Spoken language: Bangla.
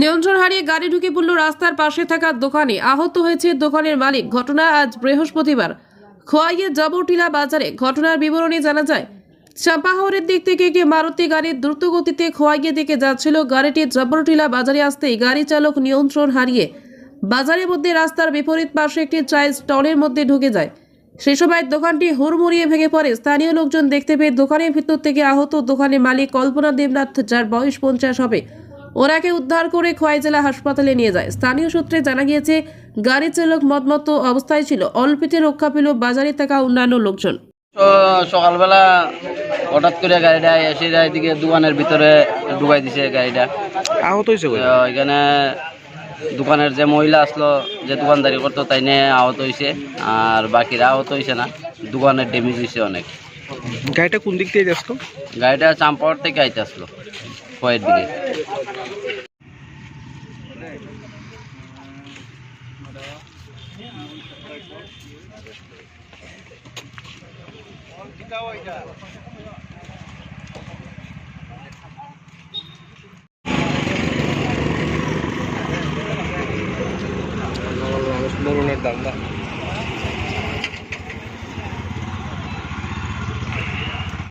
নিয়ন্ত্রণ হারিয়ে গাড়ি ঢুকে পড়ল রাস্তার পাশে থাকা দোকানে। আহত হয়েছে দোকানের মালিক। ঘটনা আজ বৃহস্পতিবার। খোয়াইয়ে জাবরটিলা বাজারে ঘটনার বিবরণী জানা যায় চাম্পাহাওরের দিক থেকে একটি মারুতি গাড়ি দ্রুত গতিতে খোয়াইয়ে দিকে যাচ্ছিল। গাড়িটি জাবরটিলা বাজারে আসতেই গাড়ি চালক নিয়ন্ত্রণ হারিয়ে বাজারের মধ্যে রাস্তার বিপরীত পাশে একটি চায়ের স্টলের মধ্যে ঢুকে যায়। সে সময় দোকানটি হুড়মুড়িয়ে ভেঙে পড়ে। স্থানীয় লোকজন দেখতে পেয়ে দোকানের ভিতর থেকে আহত দোকানের মালিক কল্পনা দেবনাথ, যার বয়স পঞ্চাশ হবে ওনাকে উদ্ধার করে খোয়াই জেলা হাসপাতালে নিয়ে যায়। স্থানীয় সূত্রে জানা গিয়েছে গাড়ি চালক মতমতো অবস্থায় ছিল। অল্পেতে রক্ষা পেল বাজারে থাকা অন্যান্য লোকজন। সকালবেলা হঠাৎ করে গাড়িটা এসে যায় এদিকে দোকানের ভিতরে ঢুকাই দিছে গাড়িটা। আহত হয়েছে এখানে দোকানের যে মহিলা আসলো যে দোকানদারি করতো তাই নিয়ে আহত হয়েছে আর বাকিরা আহত হয়েছে না দোকানের ড্যামেজ হয়েছে অনেক। গাড়িটা কোন দিক থেকে আসতো গাড়িটা চাম্পাওয়ার থেকে আইতে আসলো। কয়ের দিকে মরণের দান্দা